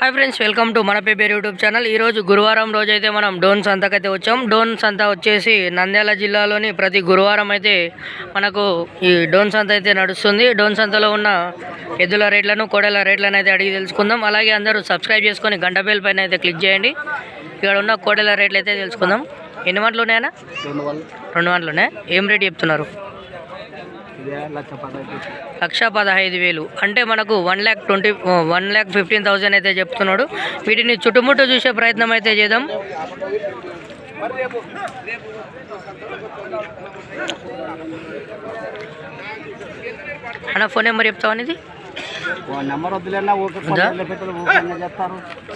Hi friends welcome to మన paper YouTube channel ఈరోజు గురువారం రోజు అయితే మనం డోన్ సంతకైతే వచ్చాం. డోన్ సంత వచ్చేసి నంద్యాల జిల్లాలోని ప్రతి గురువారం అయితే మనకు ఈ డోన్ సంత అయితే నడుస్తుంది. డోన్ సంతలో ఉన్న ఎద్దుల రేట్లను కోడల రేట్లను అయితే అడిగి తెలుసుకుందాం. అలాగే అందరూ సబ్స్క్రైబ్ చేసుకొని గంట బెల్ పైన అయితే క్లిక్ చేయండి. ఇక్కడ ఉన్న కోడల రేట్లు అయితే తెలుసుకుందాం. ఎన్ని వంటలు ఉన్నాయన్నా? రెండు వంటలు ఉన్నాయి? ఏం రేట్ చెప్తున్నారు? లక్ష పదహైదు వేలు. అంటే మనకు one lakh twenty one lakh fifteen thousand అయితే చెప్తున్నాడు. వీటిని చుట్టుముట్టు చూసే ప్రయత్నం అయితే చేద్దాం. అన్న ఫోన్ నెంబర్ చెప్తావా అనేది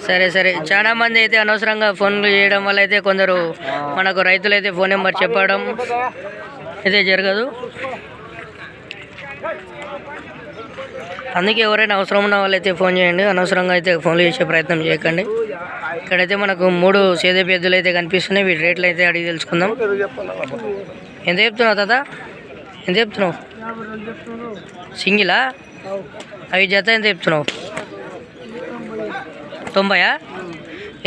సరే సరే. చాలా మంది అయితే అనవసరంగా ఫోన్లు చేయడం వల్ల అయితే కొందరు మనకు రైతులు అయితే ఫోన్ నెంబర్ చెప్పడం అయితే జరగదు. అందుకే ఎవరైనా అవసరం ఉన్న వాళ్ళైతే ఫోన్ చేయండి. అనవసరంగా అయితే ఫోన్లు చేసే ప్రయత్నం చేయకండి. ఇక్కడైతే మనకు మూడు సేదే పెద్దలు అయితే కనిపిస్తున్నాయి. వీటి రేట్లు అయితే అడిగి తెలుసుకుందాం. ఎంత చెప్తున్నావు తాత? ఎంత చెప్తున్నావు? సింగిలా? అవి జత ఎంత చెప్తున్నావు? తొంభయా?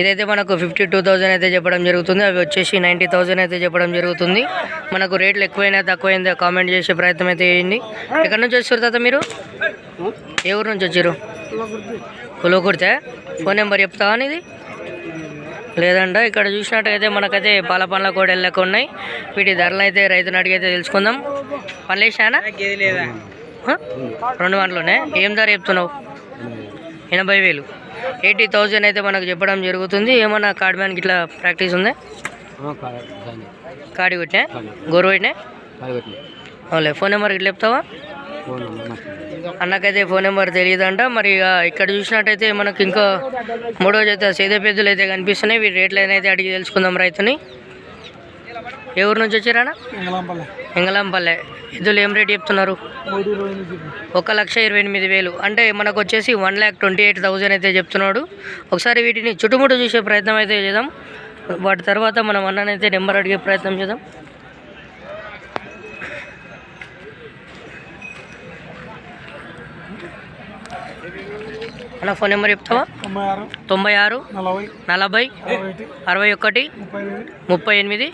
ఇదైతే మనకు ఫిఫ్టీ టూ థౌజండ్ అయితే చెప్పడం జరుగుతుంది. అవి వచ్చేసి నైంటీ థౌజండ్ అయితే చెప్పడం జరుగుతుంది. మనకు రేట్లు ఎక్కువైనా తక్కువైందా కామెంట్ చేసే ప్రయత్నం అయితే చేయండి. ఎక్కడి నుంచి వస్తారు తాత మీరు? ఏ ఊరు నుంచి వచ్చారు కులకుర్తే? ఫోన్ నెంబర్ చెప్తావా ఇది లేదంట ఇక్కడ చూసినట్టయితే మనకైతే పాల పండ్ల కూడా లెక్క ఉన్నాయి. వీటి ధరలు అయితే రైతుని అడిగైతే తెలుసుకుందాం. పనిలేసానా రెండు గంటలోనే ఏం ధర చెప్తున్నావు? ఎనభై వేలు. ఎయిటీ థౌజండ్ అయితే మనకు చెప్పడం జరుగుతుంది. ఏమన్నా కార్డ్ మ్యాన్కి ఇట్లా ప్రాక్టీస్ ఉందా? కాడి కొట్టినా గోరు కొట్టినా అవులే ఫోన్ నెంబర్ ఇట్లా చెప్తావా? అన్నకైతే ఫోన్ నెంబర్ తెలియదంట. మరి ఇక ఇక్కడ చూసినట్టయితే మనకి ఇంకా మూడో జత సేద పెద్దలు అయితే కనిపిస్తున్నాయి. వీటి రేట్లు అయితే అడిగి తెలుసుకుందాం రైతుని. ఊరు నుంచి వచ్చారా ఎంగళంపల్లె. ఎద్దులు ఏం రేట్ చెప్తున్నారు? ఒక లక్ష ఇరవై ఎనిమిది వేలు. అంటే మనకు వచ్చేసి one lakh twenty eight thousand అయితే చెప్తున్నాడు. ఒకసారి వీటిని చుట్టుముట్టు చూసే ప్రయత్నం అయితే చేద్దాం. వాటి తర్వాత మనం అన్ననైతే నెంబర్ అడిగే ప్రయత్నం చేద్దాం. అన్న ఫోన్ నెంబర్ చెప్తావా? తొంభై ఆరు నలభై అరవై ఒకటి ముప్పై ఎనిమిది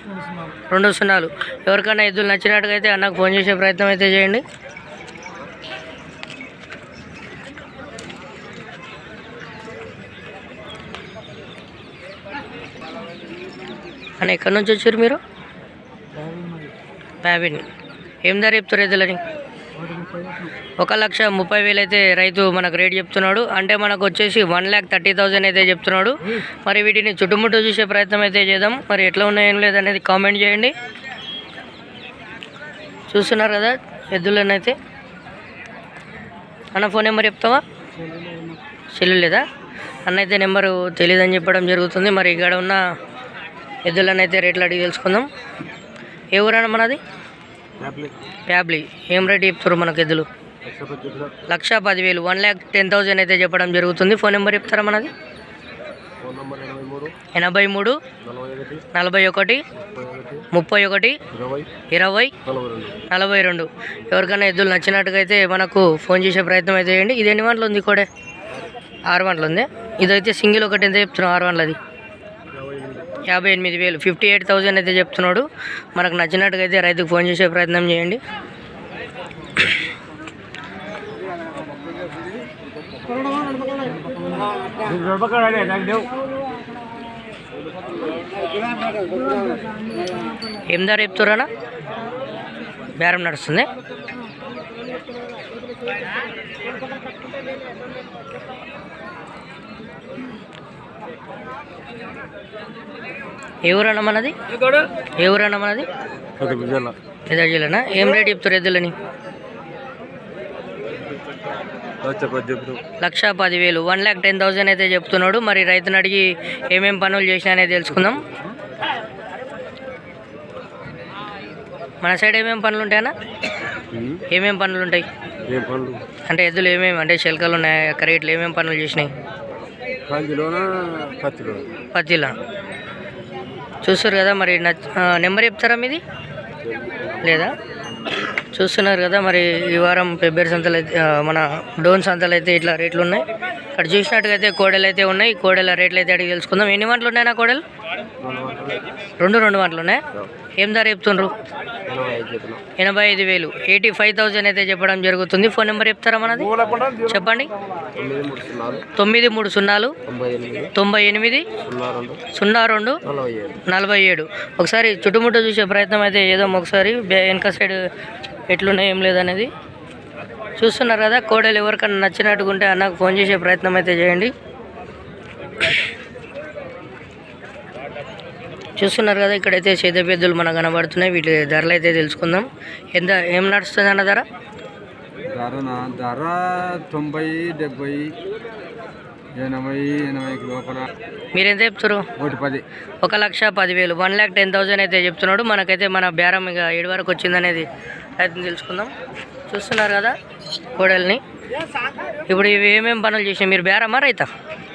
రెండు సున్నాలు. ఎవరికైనా ఎద్దులు నచ్చినట్టుగా అయితే అన్నకు ఫోన్ చేసే ప్రయత్నం అయితే చేయండి. అన్న ఎక్కడి నుంచి వచ్చారు మీరు? ప్యాబిన్ ఏం ధర చెప్తారు ఎద్దులని? ఒక లక్ష ముప్పై వేలు అయితే రైతు మనకు రేట్ చెప్తున్నాడు. అంటే మనకు వచ్చేసి వన్ ల్యాక్ థర్టీ థౌజండ్ అయితే చెప్తున్నాడు. మరి వీటిని చుట్టుముట్టు చూసే ప్రయత్నం అయితే చేద్దాం. మరి ఎట్లా ఉన్నాయేం లేదనేది కామెంట్ చేయండి. చూస్తున్నారు కదా ఎద్దులనైతే అన్న ఫోన్ నెంబర్ చెప్తావా? సెల్లు లేదా అన్న అయితే నెంబరు తెలియదని చెప్పడం జరుగుతుంది. మరి ఇక్కడ ఉన్న ఎద్దులనైతే రేట్లు అడిగి తెలుసుకుందాం. ఏ ఊరన్నా మనది? ప్యాబ్లీ. ఏం రేట్ చెప్తారు మనకు ఎద్దులు? లక్ష పదివేలు వన్ ల్యాక్ టెన్ థౌజండ్ అయితే చెప్పడం జరుగుతుంది. ఫోన్ నెంబర్ చెప్తారా మనది? ఎనభై మూడు నలభై ఒకటి ముప్పై ఒకటి ఇరవై నలభై రెండు. ఎవరికైనా ఎద్దులు నచ్చినట్టుగా అయితే మనకు ఫోన్ చేసే ప్రయత్నం అయితే చేయండి. ఇది ఎన్ని వంటలు ఉంది కూడా? ఆరు వంటలు ఉంది. ఇదైతే సింగిల్ ఒకటి ఎంత చెప్తున్నాం ఆరు వంటలది. యాభై ఎనిమిది యాభై ఎనిమిది వేలు. ఫిఫ్టీ ఎయిట్ థౌజండ్ అయితే చెప్తున్నాడు. మనకు నచ్చినట్టుగా అయితే రైతుకు ఫోన్ చేసే ప్రయత్నం చేయండి. ఏం ధర చెప్తురానా బేరం నడుస్తుంది. ఏ ఊరన్నా మనది? ఏ ఊరన్నా మనది? జిల్లానా? ఏం రేట్ చెప్తారు ఎద్దులని? లక్ష పదివేలు. వన్ ల్యాక్ టెన్ థౌజండ్ అయితే చెప్తున్నాడు. మరి రైతుని అడిగి ఏమేం పనులు చేసినా అనేది తెలుసుకుందాం. మన సైడ్ ఏమేం పనులు ఉంటాయన్నా? ఏమేం పనులు ఉంటాయి? అంటే ఎద్దులు ఏమేమి అంటే శిల్కలు ఉన్నాయి? కరేట్లు ఏమేం పనులు చేసినాయి? పత్తిలో. చూస్తారు కదా మరి నెంబర్ చెప్తారా మీది? లేదా? చూస్తున్నారు కదా మరి ఈ వారం ఫిబ్రవరి సంతలు అయితే మన డోన్ సంతలు అయితే ఇట్లా రేట్లు ఉన్నాయి. ఇక్కడ చూసినట్టుగా అయితే కోడలు అయితే ఉన్నాయి. కోడెల రేట్లు అయితే అడిగి తెలుసుకుందాం. ఎన్ని వంటలు ఉన్నాయి నా కోడలు? రెండు రెండు వంటలు ఉన్నాయి. ఏం ధర చెప్తుండ్రు? ఎనభై ఐదు వేలు. ఎయిటీ ఫైవ్ థౌజండ్ అయితే చెప్పడం జరుగుతుంది. ఫోన్ నెంబర్ చెప్తారా మనది? చెప్పండి. తొమ్మిది మూడు సున్నాలు తొంభై ఎనిమిది సున్నా రెండు నలభై ఏడు. ఒకసారి చుట్టుముట్టు చూసే ప్రయత్నం అయితే ఏదో ఒకసారి వెనక సైడ్ ఎట్లున్నాయి ఏం లేదనేది. చూస్తున్నారు కదా కోడలు ఎవరికన్నా నచ్చినట్టుకుంటే అన్నకు ఫోన్ చేసే ప్రయత్నం అయితే చేయండి. చూస్తున్నారు కదా ఇక్కడైతే చేత పెద్దలు మనకు కనబడుతున్నాయి వీటి ధరలు అయితే తెలుసుకుందాం. ఎంత ఏం నడుస్తుంది అన్న ధర? ధర ధర తొంభై డెబ్బై ఎనభై ఎనభై లోపల. మీరు ఎంత చెప్తారు ఒకటి పది. ఒక లక్ష పదివేలు. వన్ ల్యాక్ టెన్ థౌసండ్ అయితే చెప్తున్నాడు. మనకైతే మన బేరం ఇక ఏడు వరకు వచ్చిందనేది అయితే తెలుసుకుందాం. చూస్తున్నారు కదా కోడల్ని. ఇప్పుడు ఇవి ఏమేం పనులు చేసినాయి? మీరు బేరమా రైతా?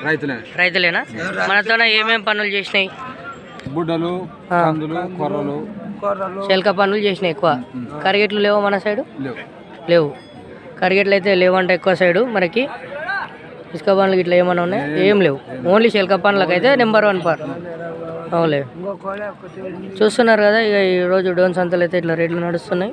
రైతులే. రైతులేనా? మనతోనే ఏమేం పనులు చేసినాయి? బుడ్డలు కొర్రలు. చెలక పనులు చేసినాయి ఎక్కువ. కరిగెట్లు లేవు మన సైడు? లేవు. లేవు. కరిగెట్లు అయితే లేవంట ఎక్కువ సైడు మనకి. ఇసుక పనులు ఇట్లా ఏమైనా ఉన్నాయి? ఏం లేవు. ఓన్లీ చిలక పనులకు అయితే నెంబర్ వన్ పార్ అవులే చూస్తున్నారు కదా ఇక ఈరోజు డోన్ సంతలు అయితే ఇట్లా రేట్లు నడుస్తున్నాయి.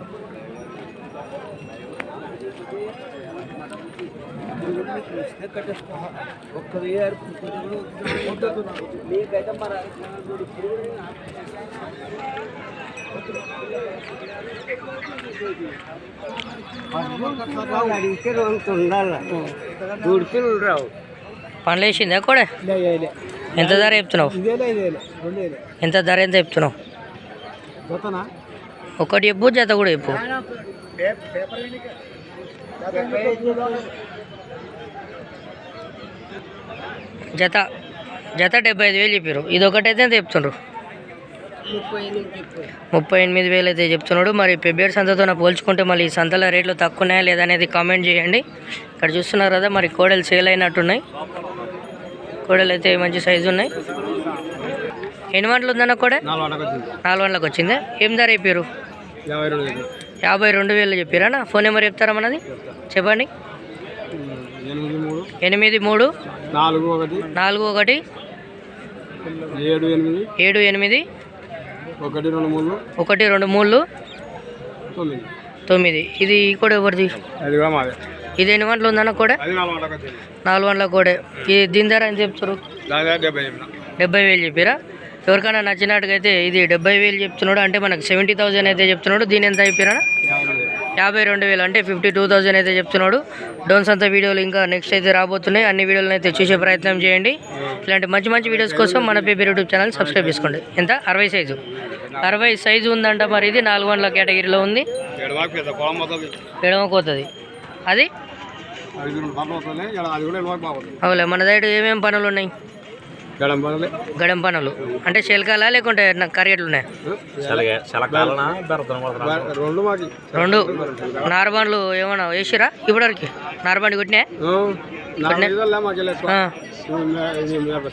పనులు వేసిందా కూడా? ఎంత ధర చెప్తున్నావు? ఎంత ధర ఎంత చెప్తున్నావు? ఒకటి చెప్పు జత కూడా చెప్పు. జత జత డెబ్బై ఐదు వేలు చెప్పారు ఇది ఒకటైతే ఎంత చెప్తుండ్రు? ముప్పై ఎనిమిది వేలు అయితే చెప్తున్నాడు. మరి ఫిబ్రవరి సంతతో పోల్చుకుంటే మళ్ళీ ఈ సంతల రేట్లు తక్కువ ఉన్నాయా లేదా అనేది కామెంట్ చేయండి. ఇక్కడ చూస్తున్నారు కదా మరి కోడలు సేల్ అయినట్టున్నాయి. కోడలు అయితే మంచి సైజు ఉన్నాయి. ఎన్ని వంటలు ఉందన్న కూడా నాలుగు వచ్చింది వందలకు వచ్చిందా? ఏం ధర చెప్పారు యాభై రెండు వేలు. చెప్పారా ఫోన్ నెంబర్ చెప్తారా మనది? చెప్పండి. ఎనిమిది మూడు ఎనిమిది మూడు. నాలుగు ఒకటి. నాలుగు ఒకటి. ఏడు ఎనిమిది. ఏడు ఎనిమిది. ఒకటి రెండు మూడు? ఒకటి రెండు మూడు? తొమ్మిది. తొమ్మిది. ఇది కూడా ఎవరిది? ఇది ఎన్ని వంటలు ఉందన్న కూడా? నాలుగు వందల కూడా. ఇది దీని ధర ఎంత చెప్తారు డెబ్బై వేలు చెప్పారా? ఎవరికైనా నచ్చినట్టుగా అయితే ఇది డెబ్బై వేలు చెప్తున్నాడు. అంటే మనకు సెవెంటీ థౌసండ్ అయితే చెప్తున్నాడు. దీని ఎంత చెప్పారా యాభై రెండు వేలు. అంటే ఫిఫ్టీ టూ థౌసండ్ అయితే చెప్తున్నాడు. డోన్స్ అంతా వీడియోలు ఇంకా నెక్స్ట్ అయితే రాబోతున్నాయి. అన్ని వీడియోలను అయితే చూసే ప్రయత్నం చేయండి. ఇలాంటి మంచి మంచి వీడియోస్ కోసం మన పేపర్ యూట్యూబ్ ఛానల్ సబ్స్క్రైబ్ చేసుకోండి. ఎంత? అరవై సైజు. అరవై సైజు ఉందంట మరి ఇది. నాలుగు వందల కేటగిరీలో ఉంది. ఎడమకోతుంది అది? అవులే మన దగ్గర ఏమేమి పనులు ఉన్నాయి? గడం పనులే? గడం పనులు. అంటే చిలకాలా లేకుంటే కరిగెట్లు ఉన్నాయి? రెండు మాకి. రెండు. నార్బండ్లు ఏమన్నా వేసిరా? ఇప్పటివరకు నార్బండి కొట్టినా?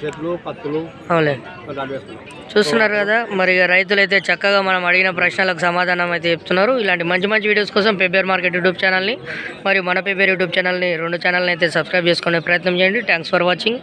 చెట్లు పత్తులు చూస్తున్నారు కదా మరి రైతులు అయితే చక్కగా మనం అడిగిన ప్రశ్నలకు సమాధానం అయితే చెప్తున్నారు. ఇలాంటి మంచి మంచి వీడియోస్ కోసం పెబ్బేర్ మార్కెట్ యూట్యూబ్ ఛానల్ని మరియు మన పెబ్బేర్ యూట్యూబ్ ఛానల్ని రెండు ఛానల్ని అయితే సబ్స్క్రైబ్ చేసుకునే ప్రయత్నం చేయండి. Thanks for watching